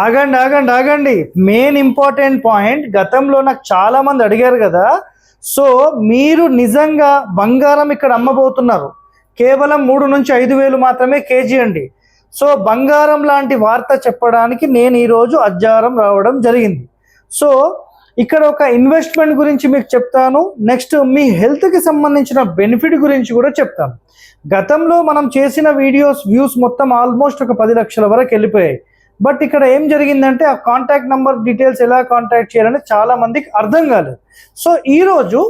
ఆగండి ఆగండి ఆగండి. మెయిన్ ఇంపార్టెంట్ పాయింట్ గతంలో నాకు చాలా మంది అడిగారు కదా. సో మీరు నిజంగా బంగారం ఇక్కడ అమ్మబోతున్నారు. కేవలం మూడు నుంచి ఐదు వేలు మాత్రమే కేజీ అండి. సో బంగారం లాంటి వార్త చెప్పడానికి నేను ఈరోజు అజ్జారం రావడం జరిగింది. సో ఇక్కడ ఒక ఇన్వెస్ట్మెంట్ గురించి మీకు చెప్తాను. నెక్స్ట్ మీ హెల్త్కి సంబంధించిన బెనిఫిట్ గురించి కూడా చెప్తాను. గతంలో మనం చేసిన వీడియోస్ వ్యూస్ మొత్తం ఆల్మోస్ట్ ఒక పది లక్షల వరకు వెళ్ళిపోయాయి. బట్ ఇక్కడ ఏం జరిగిందంటే ఆ కాంటాక్ట్ నంబర్ డీటెయిల్స్ ఎలా కాంటాక్ట్ చేయాలని చాలా మందికి అర్థం కాలేదు. సో ఈరోజు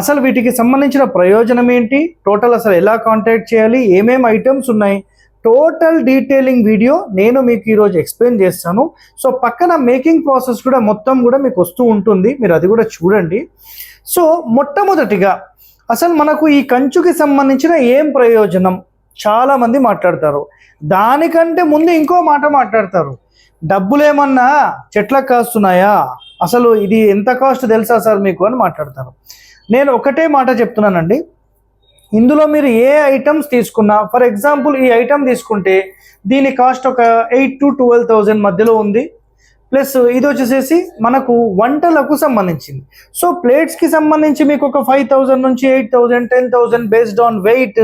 అసలు వీటికి సంబంధించిన ప్రయోజనం ఏంటి? టోటల్ అసలు ఎలా కాంటాక్ట్ చేయాలి? ఏమేమి ఐటమ్స్ ఉన్నాయి? టోటల్ డీటెయిలింగ్ వీడియో నేను మీకు ఈరోజు ఎక్స్ప్లెయిన్ చేస్తాను. సో పక్కన మేకింగ్ ప్రాసెస్ కూడా మొత్తం కూడా మీకు వస్తూ ఉంటుంది. మీరు అది కూడా చూడండి. సో మొట్టమొదటిగా అసలు మనకు ఈ కంచుకి సంబంధించిన ఏం ప్రయోజనం? చాలా మంది మాట్లాడతారు. దానికంటే ముందు ఇంకో మాట మాట్లాడతారు. డబ్బులు ఏమన్నా చెట్లకు కాస్తున్నాయా? అసలు ఇది ఎంత కాస్ట్ తెలుసా సార్ మీకు అని మాట్లాడతారు. నేను ఒకటే మాట చెప్తున్నానండి. ఇందులో మీరు ఏ ఐటమ్స్ తీసుకున్నా ఫర్ ఎగ్జాంపుల్ ఈ ఐటమ్ తీసుకుంటే దీని కాస్ట్ ఒక ఎయిట్ టు ట్వెల్వ్ థౌజండ్ మధ్యలో ఉంది. ప్లస్ ఇది వచ్చేసేసి మనకు వంటలకు సంబంధించింది. సో ప్లేట్స్కి సంబంధించి మీకు ఒక ఫైవ్ థౌజండ్ నుంచి eight thousand ten thousand based on weight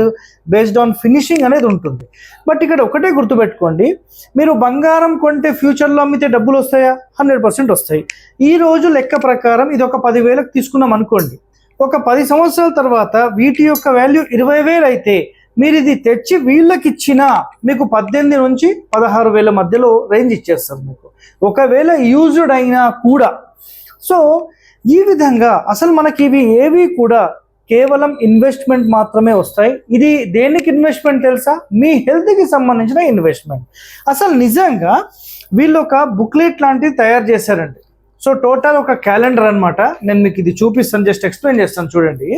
based on finishing అనేది ఉంటుంది. బట్ ఇక్కడ ఒకటే గుర్తుపెట్టుకోండి మీరు బంగారం కొంటే ఫ్యూచర్లో అమ్మితే డబ్బులు వస్తాయా? హండ్రెడ్ పర్సెంట్ వస్తాయి. ఈ రోజు లెక్క ప్రకారం ఇది ఒక పదివేలకు తీసుకున్నాం అనుకోండి. ఒక పది సంవత్సరాల తర్వాత వీటి యొక్క వాల్యూ ఇరవై వేలు అయితే మీరు ఇది తెచ్చి వీళ్ళకి ఇచ్చినా మీకు పద్దెనిమిది నుంచి పదహారు వేల మధ్యలో రేంజ్ ఇచ్చేస్తారు మీకు. ఒకవేళ యూజ్డ్ అయినా కూడా. సో ఈ విధంగా అసలు మనకి ఇవి ఏవి కూడా కేవలం ఇన్వెస్ట్మెంట్ మాత్రమే వస్తాయి. ఇది దేనికి ఇన్వెస్ట్మెంట్ తెలుసా? మీ హెల్త్కి సంబంధించిన ఇన్వెస్ట్మెంట్ అసలు నిజంగా వీళ్ళు ఒక బుక్లెట్ లాంటిది తయారు చేశారండి. సో టోటల్ ఒక క్యాలెండర్ అన్నమాట. నేను మీకు ఇది చూపిస్తాను. జస్ట్ ఎక్స్ప్లెయిన్ చేస్తాను. చూడండి.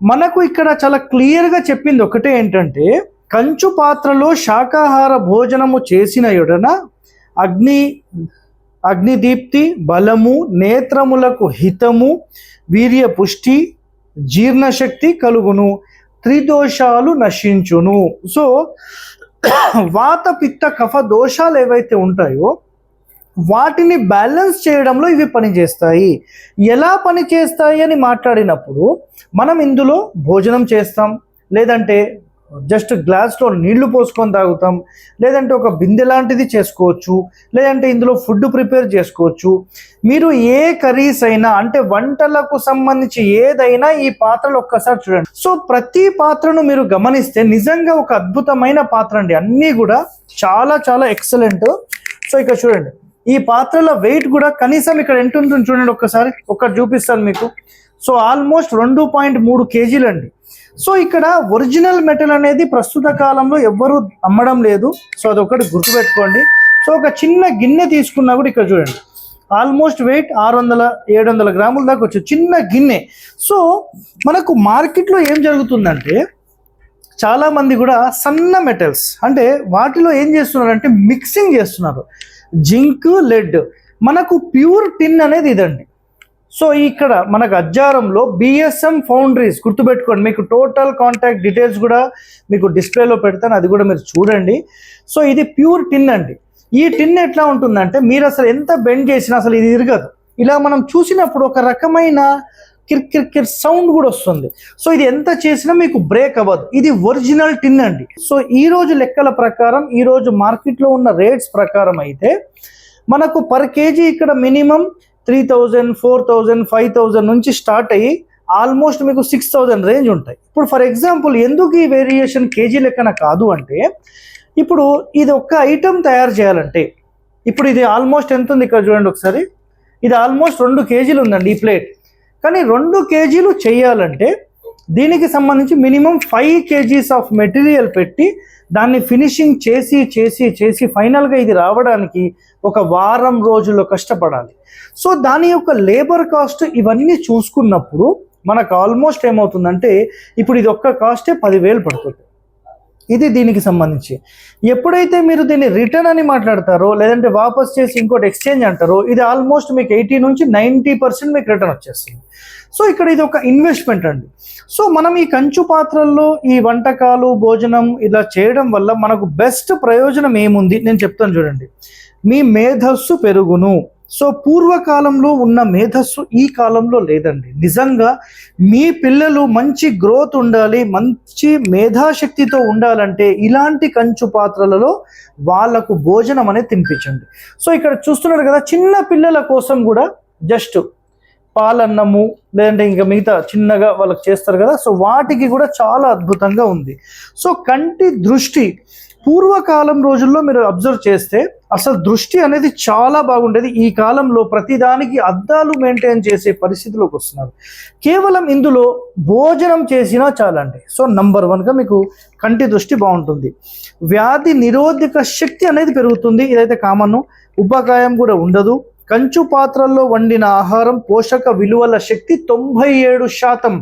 మనకు ఇక్కడ చాలా క్లియర్గా చెప్పింది ఒకటే ఏంటంటే కంచు పాత్రలో శాకాహార భోజనము చేసిన ఎడన అగ్ని అగ్నిదీప్తి బలము నేత్రములకు హితము వీర్య పుష్టి జీర్ణశక్తి కలుగును త్రిదోషాలు నశించును. సో వాత పిత్త కఫ దోషాలు ఏవైతే ఉంటాయో వాటిని బ్యాలెన్స్ చేయడంలో ఇవి పనిచేస్తాయి. ఎలా పనిచేస్తాయి అని మాట్లాడినప్పుడు మనం ఇందులో భోజనం చేస్తాం. లేదంటే జస్ట్ గ్లాస్లో నీళ్ళు పోసుకొని తాగుతాం. లేదంటే ఒక బిందె లాంటిది చేసుకోవచ్చు. లేదంటే ఇందులో ఫుడ్ ప్రిపేర్ చేసుకోవచ్చు. మీరు ఏ కర్రీస్ అయినా అంటే వంటలకు సంబంధించి ఏదైనా ఈ పాత్రలు ఒక్కసారి చూడండి. సో ప్రతి పాత్రను మీరు గమనిస్తే నిజంగా ఒక అద్భుతమైన పాత్ర అండి. అన్నీ కూడా చాలా చాలా ఎక్సలెంట్ సో ఇక చూడండి. ఈ పాత్రల వెయిట్ కూడా కనీసం ఇక్కడ ఎంత ఉంటుంది చూడండి ఒక్కసారి. ఒకటి చూపిస్తాను మీకు. సో ఆల్మోస్ట్ రెండు పాయింట్ మూడు కేజీలు అండి. సో ఇక్కడ ఒరిజినల్ మెటల్ అనేది ప్రస్తుత కాలంలో ఎవ్వరూ అమ్మడం లేదు. సో అదొకటి గుర్తుపెట్టుకోండి. సో ఒక చిన్న గిన్నె తీసుకున్నా కూడా ఇక్కడ చూడండి. ఆల్మోస్ట్ వెయిట్ ఆరు వందల ఏడు వందల గ్రాముల దాకా వచ్చు చిన్న గిన్నె. సో మనకు మార్కెట్లో ఏం జరుగుతుందంటే చాలామంది కూడా సన్న మెటల్స్ అంటే వాటిలో ఏం చేస్తున్నారంటే మిక్సింగ్ చేస్తున్నారు. Zinc lead. మనకు ప్యూర్ టిన్ అనేది ఇదండి. సో ఇక్కడ మనకు అజ్జారంలో బిఎస్ఎం ఫౌండరీస్ గుర్తుపెట్టుకోండి. మీకు టోటల్ కాంటాక్ట్ డీటెయిల్స్ కూడా మీకు డిస్ప్లేలో పెడతాను. అది కూడా మీరు చూడండి. సో ఇది ప్యూర్ టిన్ అండి. ఈ టిన్ ఎట్లా ఉంటుందంటే మీరు అసలు ఎంత బెండ్ చేసినా అసలు ఇది ఇరగదు. ఇలా మనం చూసినప్పుడు ఒక రకమైన కిర్ కిర్ కిర్ సౌండ్ కూడా వస్తుంది. సో ఇది ఎంత చేసినా మీకు బ్రేక్ అవ్వదు. ఇది ఒరిజినల్ టిన్ అండి. సో ఈ రోజు లెక్కల ప్రకారం ఈ రోజు మార్కెట్లో ఉన్న రేట్స్ ప్రకారం అయితే మనకు పర్ కేజీ ఇక్కడ minimum three thousand four thousand five thousand నుంచి స్టార్ట్ అయ్యి ఆల్మోస్ట్ మీకు సిక్స్ థౌజండ్ రేంజ్ ఉంటాయి. ఇప్పుడు ఫర్ ఎగ్జాంపుల్ ఎందుకు ఈ వేరియేషన్ కేజీ లెక్కన కాదు అంటే ఇప్పుడు ఇది ఒక్క ఐటమ్ తయారు చేయాలంటే ఇప్పుడు ఇది ఆల్మోస్ట్ ఎంత ఉంది ఇక్కడ చూడండి ఒకసారి. ఇది ఆల్మోస్ట్ రెండు కేజీలు ఉందండి ఈ ప్లేట్ కానీ రెండు కేజీలు చేయాలంటే దీనికి సంబంధించి minimum five kgs of material పెట్టి దాన్ని ఫినిషింగ్ చేసి చేసి చేసి ఫైనల్గా ఇది రావడానికి ఒక వారం రోజులు కష్టపడాలి. సో దాని యొక్క లేబర్ కాస్ట్ ఇవన్నీ చూసుకున్నప్పుడు మనకు ఆల్మోస్ట్ ఏమవుతుందంటే ఇప్పుడు ఇది ఒక్క కాస్టే పదివేలు పడుతుంది. ఇది దీనికి సంబంధించి. ఎప్పుడైతే మీరు దీన్ని రిటర్న్ అని మాట్లాడతారో లేదంటే వాపస్ చేసి ఇంకోటి ఎక్స్చేంజ్ అంటారో ఇది ఆల్మోస్ట్ మీకు ఎయిటీ నుంచి నైంటీ పర్సెంట్ మీకు రిటర్న్ వచ్చేస్తుంది. సో ఇక్కడ ఇది ఒక ఇన్వెస్ట్మెంట్ అండి. సో మనం ఈ కంచు పాత్రల్లో ఈ వంటకాలు భోజనం ఇలా చేయడం వల్ల మనకు బెస్ట్ ప్రయోజనం ఏముంది? నేను చెప్తాను చూడండి. మీ మేధస్సు పెరుగును. సో పూర్వకాలంలో ఉన్న మేధస్సు ఈ కాలంలో లేదండి. నిజంగా మీ పిల్లలు మంచి గ్రోత్ ఉండాలి మంచి మేధాశక్తితో ఉండాలంటే ఇలాంటి కంచు పాత్రలలో వాళ్ళకు భోజనం అనేది తినిపించండి. సో ఇక్కడ చూస్తున్నారు కదా చిన్న పిల్లల కోసం కూడా జస్ట్ పాలన్నము లేదంటే ఇంకా మిగతా చిన్నగా వాళ్ళకి చేస్తారు కదా సో వాటికి కూడా చాలా అద్భుతంగా ఉంది. సో కంటి దృష్టి పూర్వకాలం రోజుల్లో మీరు అబ్జర్వ్ చేస్తే అసలు దృష్టి అనేది చాలా బాగుండేది. ఈ కాలంలో ప్రతిదానికి అద్దాలు మెయింటైన్ చేసే పరిస్థితిలోకి వస్తున్నారు. కేవలం ఇందులో భోజనం చేసినా చాలండి. సో నంబర్ వన్గా మీకు కంటి దృష్టి బాగుంటుంది. వ్యాధి నిరోధక శక్తి అనేది పెరుగుతుంది. ఇదైతే కామన్ ఉపకాయం కూడా ఉండదు. కంచు పాత్రల్లో వండిన ఆహారం పోషక విలువల శక్తి తొంభై ఏడు శాతం.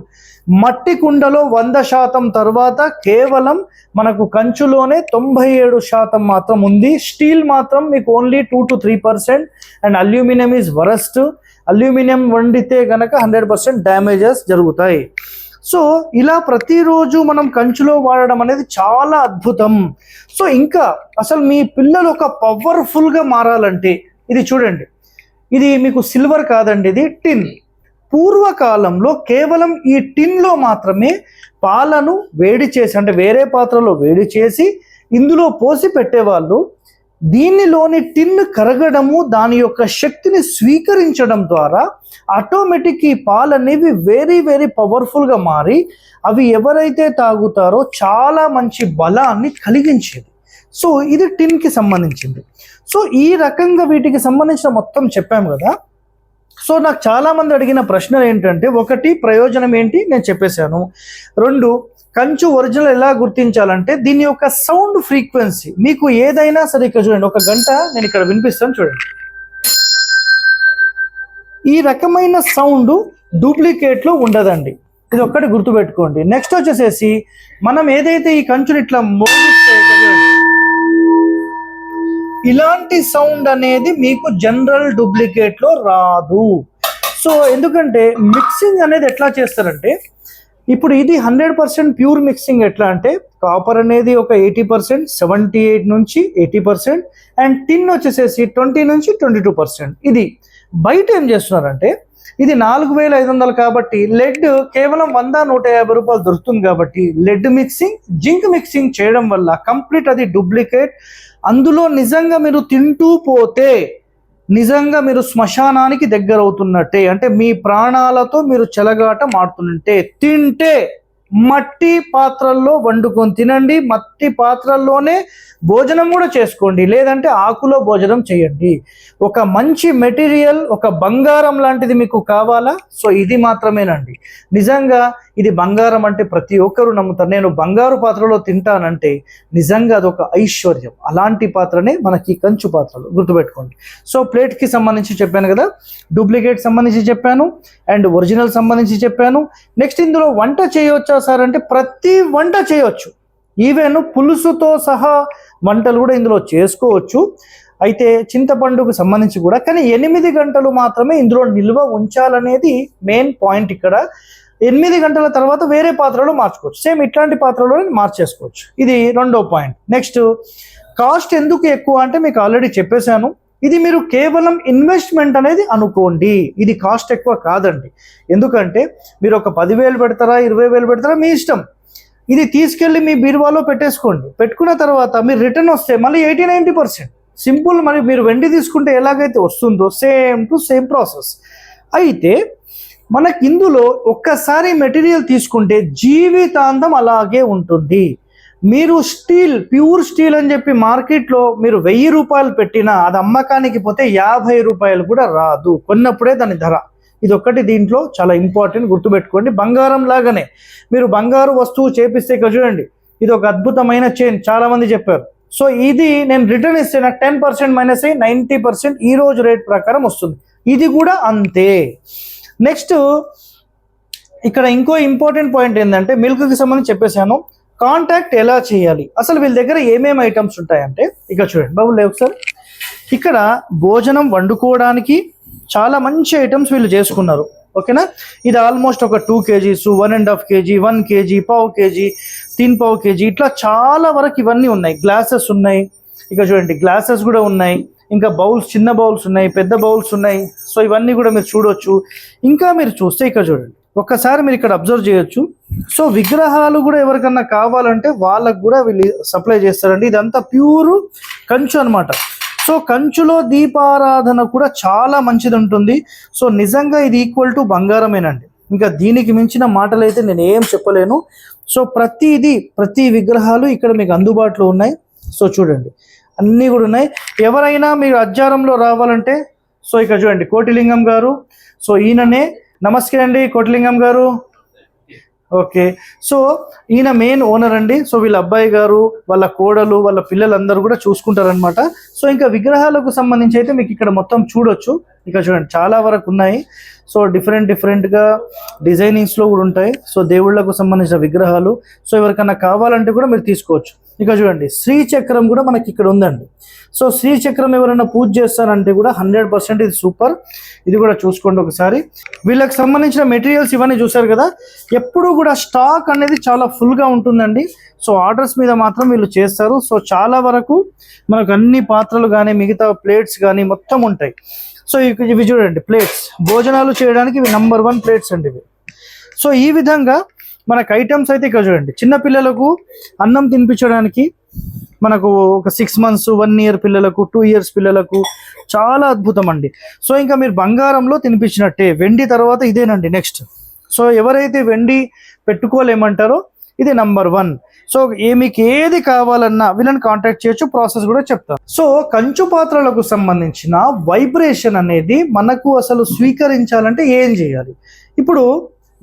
మట్టి కుండలో వంద శాతం తర్వాత కేవలం మనకు కంచులోనే తొంభై ఏడు శాతం మాత్రం ఉంది. స్టీల్ మాత్రం మీకు only two to three percent and aluminium is worst aluminium వండితే గనక హండ్రెడ్ పర్సెంట్ డ్యామేజెస్ జరుగుతాయి. సో ఇలా ప్రతిరోజు మనం కంచులో వాడడం అనేది చాలా అద్భుతం. సో ఇంకా అసలు మీ పిల్లలు ఒక పవర్ఫుల్గా మారాలంటే ఇది చూడండి. ఇది మీకు సిల్వర్ కాదండి ఇది టిన్ పూర్వకాలంలో కేవలం ఈ టిన్లో మాత్రమే పాలను వేడి చేసి అంటే వేరే పాత్రలో వేడి చేసి ఇందులో పోసి పెట్టేవాళ్ళు. దీనిలోని టిన్ కరగడము దాని యొక్క శక్తిని స్వీకరించడం ద్వారా ఆటోమేటిక్ ఈ పాలు అనేవి వెరీ వెరీ పవర్ఫుల్గా మారి అవి ఎవరైతే తాగుతారో చాలా మంచి బలాన్ని కలిగించేది సో ఇది టిన్కి సంబంధించింది. సో ఈ రకంగా వీటికి సంబంధించిన మొత్తం చెప్పాము కదా. సో నాకు చాలా మంది అడిగిన ప్రశ్నలు ఏంటంటే ఒకటి ప్రయోజనం ఏంటి? నేను చెప్పేశాను. రెండు కంచు ఒరిజినల్ ఎలా గుర్తించాలంటే దీని యొక్క సౌండ్ ఫ్రీక్వెన్సీ. మీకు ఏదైనా సరే ఇక్కడ చూడండి ఒక గంట నేను ఇక్కడ వినిపిస్తాను చూడండి. ఈ రకమైన సౌండ్ డూప్లికేట్లో ఉండదండి. ఇది ఒక్కటి గుర్తుపెట్టుకోండి. నెక్స్ట్ వచ్చేసేసి మనం ఏదైతే ఈ కంచుని ఇట్లా మోగిస్తే చూడండి. ఇలాంటి సౌండ్ అనేది మీకు జనరల్ డూప్లికేట్లో రాదు. సో ఎందుకంటే మిక్సింగ్ అనేది ఎట్లా చేస్తారంటే ఇప్పుడు ఇది హండ్రెడ్ పర్సెంట్ ప్యూర్ మిక్సింగ్ ఎట్లా అంటే కాపర్ అనేది ఒక ఎయిటీ పర్సెంట్ సెవెంటీ ఎయిట్ నుంచి ఎయిటీ పర్సెంట్ అండ్ టిన్ వచ్చేసేసి ట్వంటీ నుంచి ట్వంటీ టూ పర్సెంట్. ఇది బయట ఏం చేస్తున్నారంటే ఇది నాలుగు వేల ఐదు వందలు కాబట్టి లెడ్ కేవలం వంద నూట యాభై రూపాయలు దొరుకుతుంది కాబట్టి లెడ్ మిక్సింగ్ జింక్ మిక్సింగ్ చేయడం వల్ల కంప్లీట్ అది డూప్లికేట్ అందులో నిజంగా మీరు తింటూ పోతే నిజంగా మీరు శ్మశానానికి దగ్గర అవుతున్నట్టే అంటే మీ ప్రాణాలతో మీరు చెలగాట మాడుతున్నట్టే తింటే మట్టి పాత్రల్లో వండుకొని తినండి మట్టి పాత్రల్లోనే భోజనం కూడా చేసుకోండి లేదంటే ఆకులో భోజనం చేయండి. ఒక మంచి మెటీరియల్ ఒక బంగారం లాంటిది మీకు కావాలా? సో ఇది మాత్రమేనండి. నిజంగా ఇది బంగారం అంటే ప్రతి ఒక్కరు నమ్ముతారు. నేను బంగారు పాత్రలో తింటానంటే నిజంగా అదొక ఐశ్వర్యం. అలాంటి పాత్రనే మనకి కంచు పాత్రలు గుర్తుపెట్టుకోండి. సో ప్లేట్కి సంబంధించి చెప్పాను కదా డూప్లికేట్ సంబంధించి చెప్పాను అండ్ ఒరిజినల్ సంబంధించి చెప్పాను. నెక్స్ట్ ఇందులో వంట చేయవచ్చా సార్ అంటే ప్రతి వంట చేయవచ్చు ఈవెన్ పులుసుతో సహా వంటలు కూడా ఇందులో చేసుకోవచ్చు. అయితే చింతపండుకు సంబంధించి కూడా కానీ ఎనిమిది గంటలు మాత్రమే ఇందులో నిల్వ ఉంచాలనేది మెయిన్ పాయింట్ ఇక్కడ. ఎనిమిది గంటల తర్వాత వేరే పాత్రలో మార్చుకోవచ్చు. సేమ్ ఇట్లాంటి పాత్రలో మార్చేసుకోవచ్చు. ఇది రెండో పాయింట్. నెక్స్ట్ కాస్ట్ ఎందుకు ఎక్కువ అంటే మీకు ఆల్రెడీ చెప్పేశాను. ఇది మీరు కేవలం ఇన్వెస్ట్మెంట్ అనేది అనుకోండి. ఇది కాస్ట్ ఎక్కువ కాదండి. ఎందుకంటే మీరు ఒక పదివేలు పెడతారా ఇరవై వేలు పెడతారా మీ ఇష్టం. ఇది తీసుకెళ్ళి మీ బీరువాలో పెట్టేసుకోండి. పెట్టుకున్న తర్వాత మీరు రిటర్న్ వస్తే మళ్ళీ ఎయిటీ నైంటీ పర్సెంట్ సింపుల్ మరి మీరు వెండి తీసుకుంటే ఎలాగైతే వస్తుందో సేమ్ టు సేమ్ ప్రాసెస్ అయితే మనకి ఇందులో ఒక్కసారి మెటీరియల్ తీసుకుంటే జీవితాంతం అలాగే ఉంటుంది. మీరు స్టీల్ ప్యూర్ స్టీల్ అని చెప్పి మార్కెట్లో మీరు వెయ్యి రూపాయలు పెట్టినా అది అమ్మకానికి పోతే యాభై రూపాయలు కూడా రాదు. కొన్నప్పుడే దాని ధర. ఇది ఒక్కటి దీంట్లో చాలా ఇంపార్టెంట్ గుర్తుపెట్టుకోండి. బంగారం లాగానే మీరు బంగారు వస్తువు చేపిస్తే ఇక్కడ చూడండి ఇది ఒక అద్భుతమైన చైన్ చాలామంది చెప్పారు. సో ఇది నేను రిటర్న్ ఇస్తే నాకు టెన్ పర్సెంట్ మైనస్ అయ్యి నైంటీ పర్సెంట్ ఈ రోజు రేట్ ప్రకారం వస్తుంది. ఇది కూడా అంతే. నెక్స్ట్ ఇక్కడ ఇంకో ఇంపార్టెంట్ పాయింట్ ఏంటంటే మిల్క్కి సంబంధించి చెప్పేశాను. కాంటాక్ట్ ఎలా చేయాలి? అసలు వీళ్ళ దగ్గర ఏమేమి ఐటమ్స్ ఉంటాయంటే ఇక్కడ చూడండి. బాబు లేవు సార్. ఇక్కడ భోజనం వండుకోవడానికి చాలా మంచి ఐటమ్స్ వీళ్ళు చేసుకున్నారు. ఓకేనా? ఇది ఆల్మోస్ట్ ఒక two kgs one and half kg one kg పావు కేజీ తిన్ పావు కేజీ ఇట్లా చాలా వరకు ఇవన్నీ ఉన్నాయి. గ్లాసెస్ ఉన్నాయి. ఇక చూడండి గ్లాసెస్ కూడా ఉన్నాయి. ఇంకా బౌల్స్ చిన్న బౌల్స్ ఉన్నాయి పెద్ద బౌల్స్ ఉన్నాయి. సో ఇవన్నీ కూడా మీరు చూడొచ్చు. ఇంకా మీరు చూస్తే ఇక్కడ చూడండి. ఒక్కసారి మీరు ఇక్కడ అబ్జర్వ్ చేయొచ్చు. సో విగ్రహాలు కూడా ఎవరికన్నా కావాలంటే వాళ్ళకు కూడా వీళ్ళు సప్లై చేస్తారండి. ఇదంతా ప్యూర్ కంచు అనమాట సో కంచులో దీపారాధన కూడా చాలా మంచిది ఉంటుంది. సో నిజంగా ఇది ఈక్వల్ టు బంగారమేనండి. ఇంకా దీనికి మించిన మాటలు అయితే నేను ఏం చెప్పలేను. సో ప్రతిది ప్రతి విగ్రహాలు ఇక్కడ మీకు అందుబాటులో ఉన్నాయి. సో చూడండి. అన్నీ కూడా ఉన్నాయి. ఎవరైనా మీరు అజ్జారంలో రావాలంటే సో ఇక్కడ చూడండి కోటిలింగం గారు సో ఈయననే నమస్తే అండి కోటిలింగం గారు. ఓకే సో ఈయన మెయిన్ ఓనర్ అండి. సో వీళ్ళ అబ్బాయి గారు వాళ్ళ కోడలు వాళ్ళ పిల్లలందరూ కూడా చూసుకుంటారనమాట సో ఇంకా విగ్రహాలకు సంబంధించి అయితే మీకు ఇక్కడ మొత్తం చూడొచ్చు. ఇక్కడ చూడండి చాలా వరకు ఉన్నాయి. సో డిఫరెంట్ డిఫరెంట్గా డిజైనింగ్స్లో కూడా ఉంటాయి. సో దేవుళ్ళకు సంబంధించిన విగ్రహాలు. సో ఎవరికన్నా కావాలంటే కూడా మీరు తీసుకోవచ్చు. ఇక చూడండి శ్రీచక్రం కూడా మనకి ఇక్కడ ఉందండి. సో శ్రీచక్రం ఎవరైనా పూజ చేస్తారంటే కూడా హండ్రెడ్ పర్సెంట్ ఇది సూపర్ ఇది కూడా చూసుకోండి ఒకసారి. వీళ్ళకి సంబంధించిన మెటీరియల్స్ ఇవన్నీ చూసారు కదా? ఎప్పుడు కూడా స్టాక్ అనేది చాలా ఫుల్గా ఉంటుందండి. సో ఆర్డర్స్ మీద మాత్రం వీళ్ళు చేస్తారు. సో చాలా వరకు మనకు అన్ని పాత్రలు కానీ మిగతా ప్లేట్స్ కానీ మొత్తం ఉంటాయి. సో ఇవి చూడండి ప్లేట్స్ భోజనాలు చేయడానికి ఇవి నంబర్ వన్ ప్లేట్స్ అండి ఇవి. సో ఈ విధంగా మనకు ఐటమ్స్ అయితే ఇక్కడ చూడండి. చిన్న పిల్లలకు అన్నం తినిపించడానికి మనకు ఒక సిక్స్ మంత్స్ వన్ ఇయర్ పిల్లలకు టూ ఇయర్స్ పిల్లలకు చాలా అద్భుతం అండి. సో ఇంకా మీరు బంగారంలో తినిపించినట్టే వెండి తర్వాత ఇదేనండి నెక్స్ట్ సో ఎవరైతే వెండి పెట్టుకోలేమంటారో ఇది నంబర్ వన్ సో ఏ మీకు ఏది కావాలన్నా వీళ్ళని కాంటాక్ట్ చేయొచ్చు ప్రాసెస్ కూడా చెప్తాను సో కంచు పాత్రలకు సంబంధించిన వైబ్రేషన్ అనేది మనకు అసలు స్వీకరించాలంటే ఏం చేయాలి? ఇప్పుడు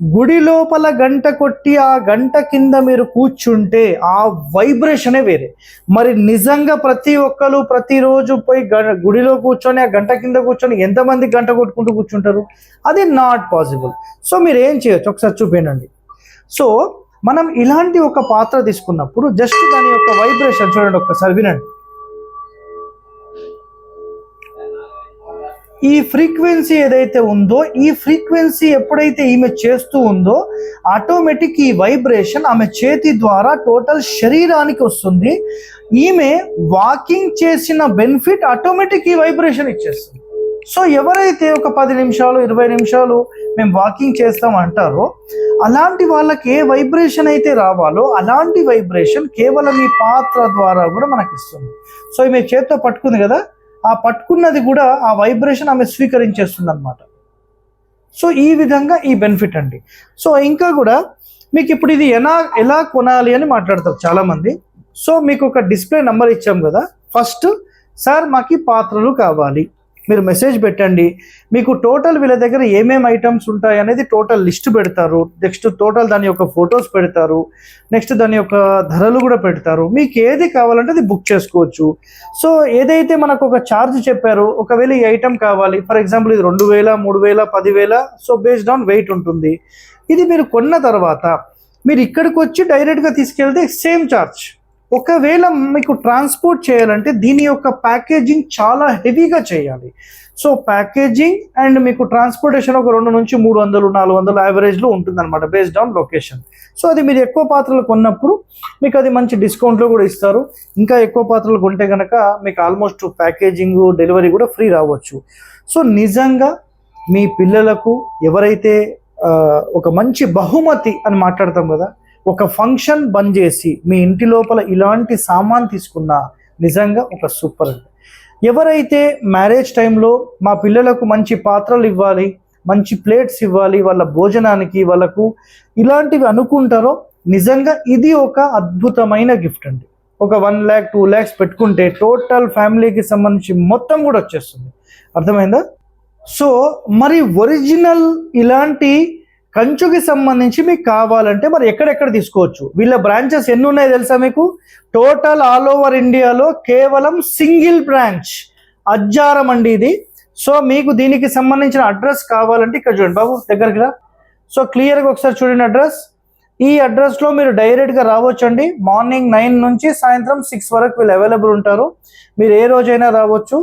గుడి లోపల గంట కొట్టి ఆ గంట కింద మీరు కూర్చుంటే ఆ వైబ్రేషనే వేరే. మరి నిజంగా ప్రతి ఒక్కరు ప్రతిరోజు పోయి గ- గుడిలో కూర్చొని ఆ గంట కింద కూర్చొని ఎంతమంది గంట కొట్టుకుంటూ కూర్చుంటారు? అది నాట్ పాసిబుల్ సో మీరు ఏం చేయొచ్చు? ఒకసారి చూపేనండి సో మనం ఇలాంటి ఒక పాత్ర తీసుకున్నప్పుడు జస్ట్ దాని యొక్క వైబ్రేషన్ చూడండి ఒక్కసారి వినండి. ఈ ఫ్రీక్వెన్సీ ఏదైతే ఉందో ఈ ఫ్రీక్వెన్సీ ఎప్పుడైతే ఈమె చేస్తూ ఉందో ఆటోమేటిక్ ఈ వైబ్రేషన్ ఆమె చేతి ద్వారా టోటల్ శరీరానికి వస్తుంది. ఈమె వాకింగ్ చేసిన బెనిఫిట్ ఆటోమేటిక్ ఈ వైబ్రేషన్ ఇచ్చేస్తుంది. సో ఎవరైతే ఒక పది నిమిషాలు ఇరవై నిమిషాలు మేము వాకింగ్ చేస్తాం అంటారో అలాంటి వాళ్ళకి ఏ వైబ్రేషన్ అయితే రావాలో అలాంటి వైబ్రేషన్ కేవలం ఈ పాత్ర ద్వారా కూడా మనకి ఇస్తుంది సో ఈమె చేత్తో పట్టుకుంది కదా ఆ పట్టుకున్నది కూడా ఆ వైబ్రేషన్ ఆమె స్వీకరించేస్తుంది అనమాట సో ఈ విధంగా ఈ బెనిఫిట్ అండి. సో ఇంకా కూడా మీకు ఇప్పుడు ఇది ఎలా ఎలా కొనాలి అని మాట్లాడతారు చాలామంది. సో మీకు ఒక డిస్ప్లే నెంబర్ ఇచ్చాం కదా ఫస్ట్ సార్ మాకు పాత్రలు కావాలి. మీరు మెసేజ్ పెట్టండి. మీకు టోటల్ వీళ్ళ దగ్గర ఏమేమి ఐటమ్స్ ఉంటాయి అనేది టోటల్ లిస్ట్ పెడతారు. నెక్స్ట్ టోటల్ దాని యొక్క ఫొటోస్ పెడతారు. నెక్స్ట్ దాని యొక్క ధరలు కూడా పెడతారు. మీకు ఏది కావాలంటే అది బుక్ చేసుకోవచ్చు. సో ఏదైతే మనకు ఒక ఛార్జ్ చెప్పారో ఒకవేళ ఈ ఐటమ్ కావాలి ఫర్ ఎగ్జాంపుల్ ఇది రెండు వేల మూడు వేల పదివేల సో బేస్డ్ ఆన్ వెయిట్ ఉంటుంది. ఇది మీరు కొన్న తర్వాత మీరు ఇక్కడికి వచ్చి డైరెక్ట్గా తీసుకెళ్తే సేమ్ ఛార్జ్ ఒకవేళ మీకు ట్రాన్స్పోర్ట్ చేయాలంటే దీని యొక్క ప్యాకేజింగ్ చాలా హెవీగా చేయాలి. సో ప్యాకేజింగ్ అండ్ మీకు ట్రాన్స్పోర్టేషన్ ఒక రెండు నుంచి మూడు వందలు నాలుగు వందలు యావరేజ్లో ఉంటుందన్నమాట బేస్డ్ ఆన్ లొకేషన్ సో అది మీరు ఎక్కువ పాత్రలు కొన్నప్పుడు మీకు అది మంచి డిస్కౌంట్లో కూడా ఇస్తారు. ఇంకా ఎక్కువ పాత్రలు కొంటే కనుక మీకు ఆల్మోస్ట్ ప్యాకేజింగ్ డెలివరీ కూడా ఫ్రీ రావచ్చు. సో నిజంగా మీ పిల్లలకు ఎవరైతే ఒక మంచి బహుమతి అని మాట్లాడతాం కదా ఒక ఫంక్షన్ బంద్ చేసి మీ ఇంటి లోపల ఇలాంటి సామాన్ తీసుకున్నా నిజంగా ఒక సూపర్ అండి. ఎవరైతే మ్యారేజ్ టైంలో మా పిల్లలకు మంచి పాత్రలు ఇవ్వాలి మంచి ప్లేట్స్ ఇవ్వాలి వాళ్ళ భోజనానికి వాళ్ళకు ఇలాంటివి అనుకుంటారో నిజంగా ఇది ఒక అద్భుతమైన గిఫ్ట్ అండి. ఒక వన్ ల్యాక్ టూ ల్యాక్స్ పెట్టుకుంటే టోటల్ ఫ్యామిలీకి సంబంధించి మొత్తం కూడా వచ్చేస్తుంది. అర్థమైందా? సో మరి ఒరిజినల్ ఇలాంటి కంచుకి సంబంధించి మీకు కావాలంటే మరి ఎక్కడెక్కడ తీసుకోవచ్చు? వీళ్ళ బ్రాంచెస్ ఎన్ని ఉన్నాయి తెలుసా మీకు? టోటల్ ఆల్ ఓవర్ ఇండియాలో కేవలం సింగిల్ బ్రాంచ్ అజ్జారం అండి ఇది. సో మీకు దీనికి సంబంధించిన అడ్రస్ కావాలంటే ఇక్కడ చూడండి బాబు దగ్గరికి రా. సో క్లియర్గా ఒకసారి చూడండి అడ్రస్. ఈ అడ్రస్లో మీరు డైరెక్ట్గా రావచ్చండి. మార్నింగ్ నైన్ నుంచి సాయంత్రం సిక్స్ వరకు వీళ్ళు అవైలబుల్ ఉంటారు. మీరు ఏ రోజైనా రావచ్చు.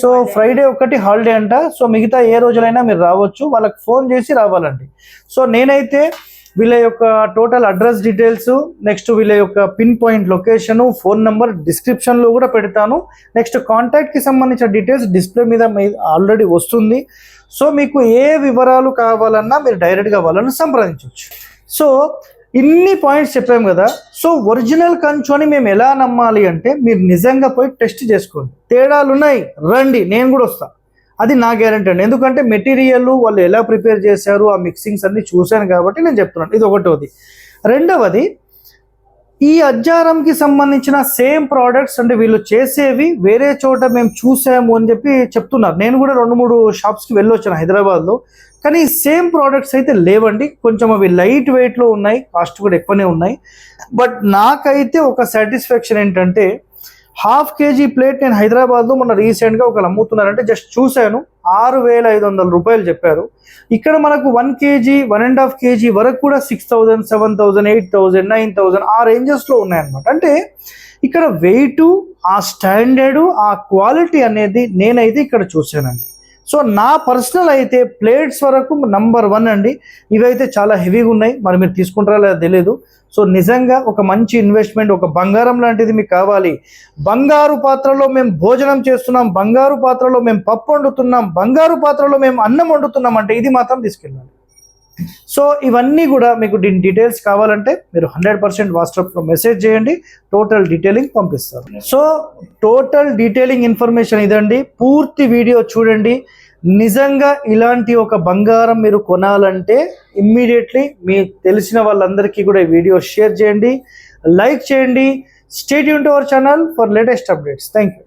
సో ఫ్రైడే ఒకటి హాలిడే అంట. సో మిగతా ఏ రోజులైనా మీరు రావచ్చు. వాళ్ళకి ఫోన్ చేసి రావాలండి. సో నేనైతే వీళ్ళ యొక్క టోటల్ అడ్రస్ డీటెయిల్స్ నెక్స్ట్ వీళ్ళ యొక్క pin point location phone number డిస్క్రిప్షన్లో కూడా పెడతాను. నెక్స్ట్ కాంటాక్ట్కి సంబంధించిన డీటెయిల్స్ డిస్ప్లే మీద ఆల్రెడీ వస్తుంది. సో మీకు ఏ వివరాలు కావాలన్నా మీరు డైరెక్ట్గా వాళ్ళని సంప్రదించవచ్చు. సో ఇన్ని పాయింట్స్ చెప్పాము కదా. సో ఒరిజినల్ కంచోని మేము ఎలా నమ్మాలి అంటే మీరు నిజంగా పోయి టెస్ట్ చేసుకోండి. తేడాలు ఉన్నాయి రండి నేను కూడా వస్తాను అది నా గ్యారంటీ అండి. ఎందుకంటే మెటీరియల్ వాళ్ళు ఎలా ప్రిపేర్ చేశారు ఆ మిక్సింగ్స్ అన్ని చూశాను కాబట్టి నేను చెప్తున్నాను. ఇది ఒకటోది. రెండవది ఈ అజ్జారంకి సంబంధించిన సేమ్ ప్రోడక్ట్స్ అంటే వీళ్ళు చేసేవి వేరే చోట మేము చూసాము అని చెప్పి చెప్తున్నారు. నేను కూడా రెండు మూడు షాప్స్కి వెళ్ళొచ్చాను హైదరాబాద్లో. కానీ సేమ్ ప్రోడక్ట్స్ అయితే లేవండి. కొంచెం అవి లైట్ వెయిట్లో ఉన్నాయి కాస్ట్ కూడా ఎక్కువనే ఉన్నాయి. బట్ నాకైతే ఒక సాటిస్ఫాక్షన్ ఏంటంటే హాఫ్ కేజీ ప్లేట్ నేను హైదరాబాద్లో మొన్న రీసెంట్గా ఒకరు అమ్ముతున్నారంటే జస్ట్ చూశాను. ఆరు వేల ఐదు వందల రూపాయలు చెప్పారు. ఇక్కడ మనకు one kg one and half kg వరకు కూడా six thousand seven thousand eight thousand nine thousand ఆ రేంజెస్లో ఉన్నాయన్నమాట. అంటే ఇక్కడ వెయిట్ ఆ స్టాండర్డ్ ఆ క్వాలిటీ అనేది నేనైతే ఇక్కడ చూశానండి. సో నా పర్సనల్ అయితే ప్లేట్స్ వరకు నంబర్ వన్ అండి. ఇవైతే చాలా హెవీగా ఉన్నాయి. మరి మీరు తీసుకుంటారా లేదా తెలియదు సో నిజంగా ఒక మంచి ఇన్వెస్ట్మెంట్ ఒక బంగారం లాంటిది మీకు కావాలి. బంగారు పాత్రలో మేము భోజనం చేస్తున్నాం బంగారు పాత్రలో మేము పప్పు వండుతున్నాం బంగారు పాత్రలో మేము అన్నం వండుతున్నాం అంటే ఇది మాత్రం తీసుకెళ్ళాలి. సో ఇవన్నీ కూడా మీకు దీని డీటెయిల్స్ కావాలంటే మీరు హండ్రెడ్ పర్సెంట్ వాట్సాప్లో మెసేజ్ చేయండి టోటల్ డీటెయిలింగ్ పంపిస్తారు. సో టోటల్ డీటెయిలింగ్ ఇన్ఫర్మేషన్ ఇదండి. పూర్తి వీడియో చూడండి. నిజంగా ఇలాంటి ఒక బంగారం మీరు కొనాలంటే ఇమ్మీడియట్లీ మీకు తెలిసిన వాళ్ళందరికీ కూడా ఈ వీడియో షేర్ చేయండి. లైక్ చేయండి. Stay Yoon to our channel for latest updates thank you